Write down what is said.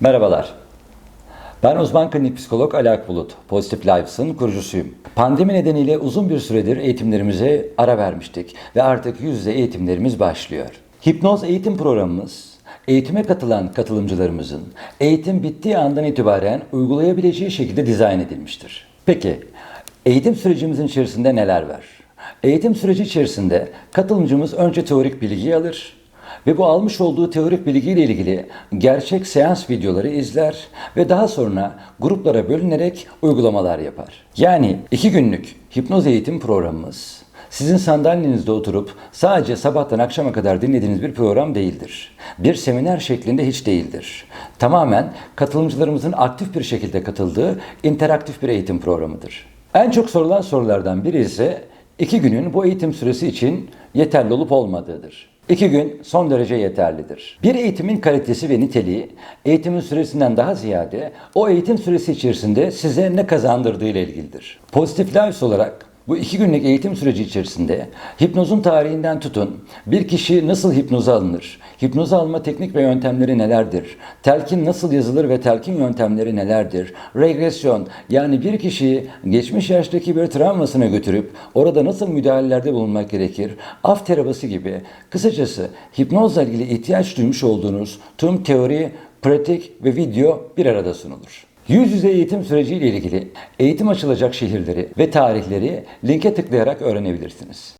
Merhabalar. Ben uzman klinik psikolog Ali Akbulut. Positive Lives'ın kurucusuyum. Pandemi nedeniyle uzun bir süredir eğitimlerimize ara vermiştik ve artık yüz yüze eğitimlerimiz başlıyor. Hipnoz eğitim programımız eğitime katılan katılımcılarımızın eğitim bittiği andan itibaren uygulayabileceği şekilde dizayn edilmiştir. Peki eğitim sürecimizin içerisinde neler var? Eğitim süreci içerisinde katılımcımız önce teorik bilgi alır, ve bu almış olduğu teorik bilgiyle ilgili gerçek seans videoları izler ve daha sonra gruplara bölünerek uygulamalar yapar. Yani iki günlük hipnoz eğitim programımız sizin sandalyenizde oturup sadece sabahtan akşama kadar dinlediğiniz bir program değildir. Bir seminer şeklinde hiç değildir. Tamamen katılımcılarımızın aktif bir şekilde katıldığı interaktif bir eğitim programıdır. En çok sorulan sorulardan biri ise iki günün bu eğitim süresi için yeterli olup olmadığıdır. İki gün son derece yeterlidir. Bir eğitimin kalitesi ve niteliği eğitimin süresinden daha ziyade o eğitim süresi içerisinde size ne kazandırdığı ile ilgilidir. Pozitif Lives olarak bu iki günlük eğitim süreci içerisinde hipnozun tarihinden tutun, bir kişi nasıl hipnoza alınır, hipnoza alma teknik ve yöntemleri nelerdir, telkin nasıl yazılır ve telkin yöntemleri nelerdir, regresyon yani bir kişiyi geçmiş yaştaki bir travmasına götürüp orada nasıl müdahalelerde bulunmak gerekir, af terapisi gibi kısacası hipnozla ilgili ihtiyaç duymuş olduğunuz tüm teori, pratik ve video bir arada sunulur. Yüz yüze eğitim süreciyle ilgili eğitim açılacak şehirleri ve tarihleri linke tıklayarak öğrenebilirsiniz.